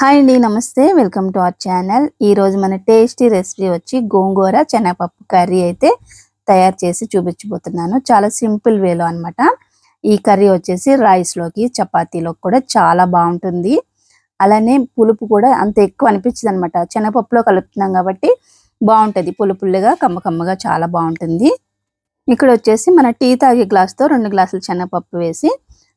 Hi అండి namaste. Welcome to our channel. ఈ రోజు మన టేస్టీ రెసిపీ వచ్చి గోంగూర శనగపప్పు కర్రీ అయితే తయారు చేసి చూపించబోతున్నాను. చాలా సింపుల్ వేలో అన్నమాట. ఈ కర్రీ వచ్చేసి రైస్లోకి చపాతీలోకి కూడా చాలా బాగుంటుంది. అలానే పులుపు కూడా అంత ఎక్కువ అనిపించదు అనమాట శనగపప్పులో కలుపుతున్నాం కాబట్టి బాగుంటుంది. పులుపుల్లుగా కమ్మకమ్మగా చాలా బాగుంటుంది. ఇక్కడ వచ్చేసి మన టీ తాగే గ్లాస్తో రెండు గ్లాసులు శనగపప్పు వేసి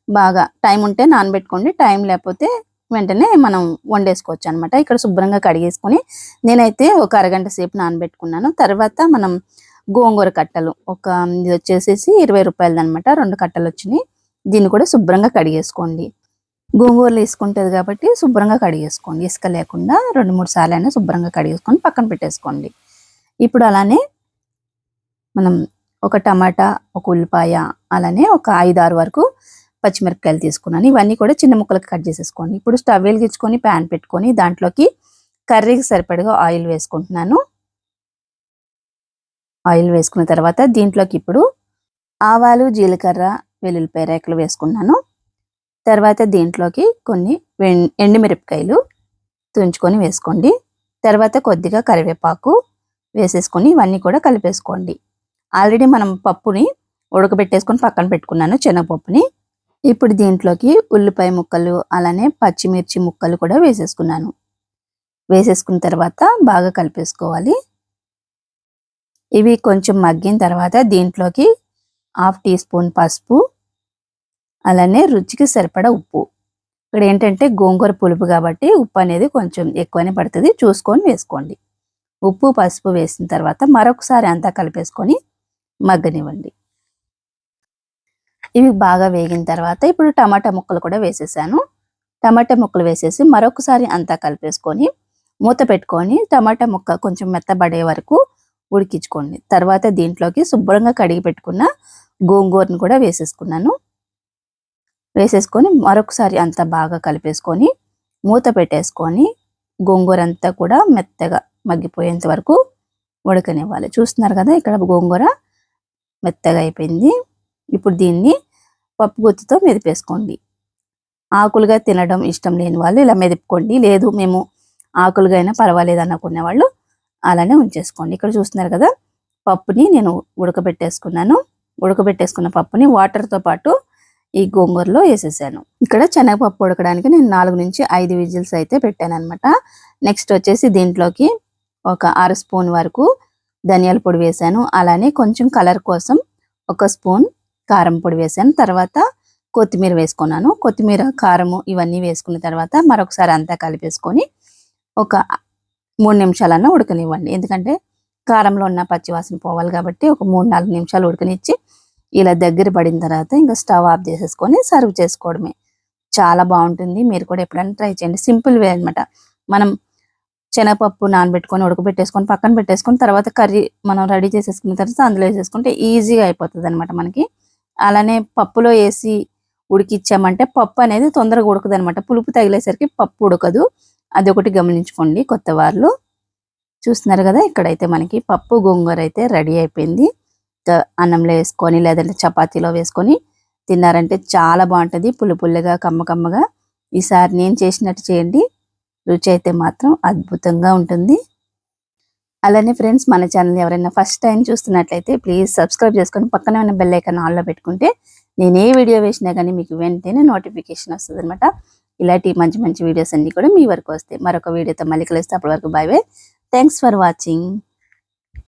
బాగా టైం ఉంటే నానబెట్టుకోండి. టైం లేకపోతే వెంటనే మనం వండేసుకోవచ్చు అనమాట ఇక్కడ శుభ్రంగా కడిగేసుకొని నేనైతే ఒక అరగంట సేపు నానబెట్టుకున్నాను. తర్వాత మనం గోంగూర కట్టలు ఒక ఇది వచ్చేసేసి ఇరవై రూపాయలది అనమాట రెండు కట్టలు వచ్చినాయి దీన్ని కూడా శుభ్రంగా కడిగేసుకోండి. గోంగూరలు వేసుకుంటుంది కాబట్టి శుభ్రంగా కడిగేసుకోండి. ఇసుక లేకుండా రెండు మూడు సార్లు అయినా శుభ్రంగా కడిగేసుకొని పక్కన పెట్టేసుకోండి. ఇప్పుడు అలానే మనం ఒక టమాటా ఒక ఉల్లిపాయ అలానే ఒక ఐదు ఆరు వరకు పచ్చిమిరపకాయలు తీసుకున్నాను. ఇవన్నీ కూడా చిన్న ముక్కలకు కట్ చేసేసుకోండి. ఇప్పుడు స్టవ్ వెలిగించుకొని ప్యాన్ పెట్టుకొని దాంట్లోకి కర్రీకి సరిపడగా ఆయిల్ వేసుకుంటున్నాను. ఆయిల్ వేసుకున్న తర్వాత దీంట్లోకి ఇప్పుడు ఆవాలు జీలకర్ర వెల్లుల్లిపాయ రేకలు వేసుకున్నాను. తర్వాత దీంట్లోకి కొన్ని ఎండుమిరపకాయలు తుంచుకొని వేసుకోండి. తర్వాత కొద్దిగా కరివేపాకు వేసేసుకొని ఇవన్నీ కూడా కలిపేసుకోండి. ఆల్రెడీ మనం పప్పుని ఉడకబెట్టేసుకొని పక్కన పెట్టుకున్నాను శనగపప్పుని. ఇప్పుడు దీంట్లోకి ఉల్లిపాయ ముక్కలు అలానే పచ్చిమిర్చి ముక్కలు కూడా వేసేసుకున్నాను. వేసేసుకున్న తర్వాత బాగా కలిపేసుకోవాలి. ఇవి కొంచెం మగ్గిన తర్వాత దీంట్లోకి హాఫ్ టీ స్పూన్ పసుపు అలానే రుచికి సరిపడా ఉప్పు. ఇక్కడ ఏంటంటే గోంగూర పులుపు కాబట్టి ఉప్పు అనేది కొంచెం ఎక్కువనే పడుతుంది. చూసుకొని వేసుకోండి. ఉప్పు పసుపు వేసిన తర్వాత మరొకసారి అంతా కలిపేసుకొని మగ్గనివ్వండి. ఇవి బాగా వేగిన తర్వాత ఇప్పుడు టమాటా ముక్కలు కూడా వేసేసాను. టమాటా ముక్కలు వేసేసి మరొకసారి అంతా కలిపేసుకొని మూత పెట్టుకొని టమాటా ముక్క కొంచెం మెత్తబడే వరకు ఉడికించుకోండి. తర్వాత దీంట్లోకి శుభ్రంగా కడిగి పెట్టుకున్న గోంగూరను కూడా వేసేసుకున్నాను. వేసేసుకొని మరొకసారి అంతా బాగా కలిపేసుకొని మూత పెట్టేసుకొని గోంగూర అంతా కూడా మెత్తగా మగ్గిపోయేంత వరకు ఉడకనివ్వాలి. చూస్తున్నారు కదా ఇక్కడ గోంగూర మెత్తగా అయిపోయింది. ఇప్పుడు దీన్ని పప్పు గుత్తితో మెదిపేసుకోండి. ఆకులుగా తినడం ఇష్టం లేని వాళ్ళు ఇలా మెదుపుకోండి. లేదు మేము ఆకులుగా అయినా పర్వాలేదు అనుకునే వాళ్ళు అలానే ఉంచేసుకోండి. ఇక్కడ చూస్తున్నారు కదా పప్పుని నేను ఉడకబెట్టేసుకున్నాను. ఉడకబెట్టేసుకున్న పప్పుని వాటర్తో పాటు ఈ గోంగూరలో వేసేసాను. ఇక్కడ శనగపప్పు ఉడకడానికి నేను నాలుగు నుంచి ఐదు విజిల్స్ అయితే పెట్టాను అనమాట నెక్స్ట్ వచ్చేసి దీంట్లోకి ఒక అర స్పూన్ వరకు ధనియాల పొడి వేసాను. అలానే కొంచెం కలర్ కోసం ఒక స్పూన్ కారం పొడి వేసాను. తర్వాత కొత్తిమీర వేసుకున్నాను. కొత్తిమీర కారము ఇవన్నీ వేసుకున్న తర్వాత మరొకసారి అంతా కలిపేసుకొని ఒక మూడు నిమిషాలన్నా ఉడకనివ్వండి. ఎందుకంటే కారంలో ఉన్న పచ్చివాసన పోవాలి కాబట్టి ఒక మూడు నాలుగు నిమిషాలు ఉడకనిచ్చి ఇలా దగ్గర పడిన తర్వాత ఇంకా స్టవ్ ఆఫ్ చేసేసుకొని సర్వ్ చేసుకోవడమే. చాలా బాగుంటుంది. మీరు కూడా ఎప్పుడైనా ట్రై చేయండి. సింపుల్ వే అన్నమాట. మనం శనగపప్పు నానబెట్టుకొని ఉడకబెట్టేసుకొని పక్కన పెట్టేసుకొని తర్వాత కర్రీ మనం రెడీ చేసేసుకున్న తర్వాత అందులో వేసేసుకుంటే ఈజీగా అయిపోతుంది అనమాట మనకి. అలానే పప్పులో వేసి ఉడికిచ్చామంటే పప్పు అనేది తొందరగా ఉడకదు అనమాట పులుపు తగిలేసరికి పప్పు ఉడకదు. అది ఒకటి గమనించుకోండి కొత్త వాళ్ళు చూస్తున్నారు కదా ఇక్కడైతే మనకి పప్పు గోంగూర అయితే రెడీ అయిపోయింది. అన్నంలో వేసుకొని లేదంటే చపాతీలో వేసుకొని తిన్నారంటే చాలా బాగుంటుంది. పుల్ల పుల్లగా కమ్మ కమ్మగా. ఈసారి నేను చేసినట్టు చేయండి. రుచి అయితే మాత్రం అద్భుతంగా ఉంటుంది. అలానే ఫ్రెండ్స్ మన ఛానల్ ఎవరైనా ఫస్ట్ టైం చూస్తున్నట్లయితే ప్లీజ్ సబ్స్క్రైబ్ చేసుకొని పక్కనే ఉన్న బెల్ ఐకాన్ ఆన్లో పెట్టుకుంటే నేను ఏ వీడియో వేసినా కానీ మీకు వెంటనే నోటిఫికేషన్ వస్తుంది అనమాట ఇలాంటి మంచి మంచి వీడియోస్ అన్ని కూడా మీ వరకు వస్తాయి. మరొక వీడియోతో మళ్ళీ కలిస్తే. అప్పటి వరకు bye bye thanks for watching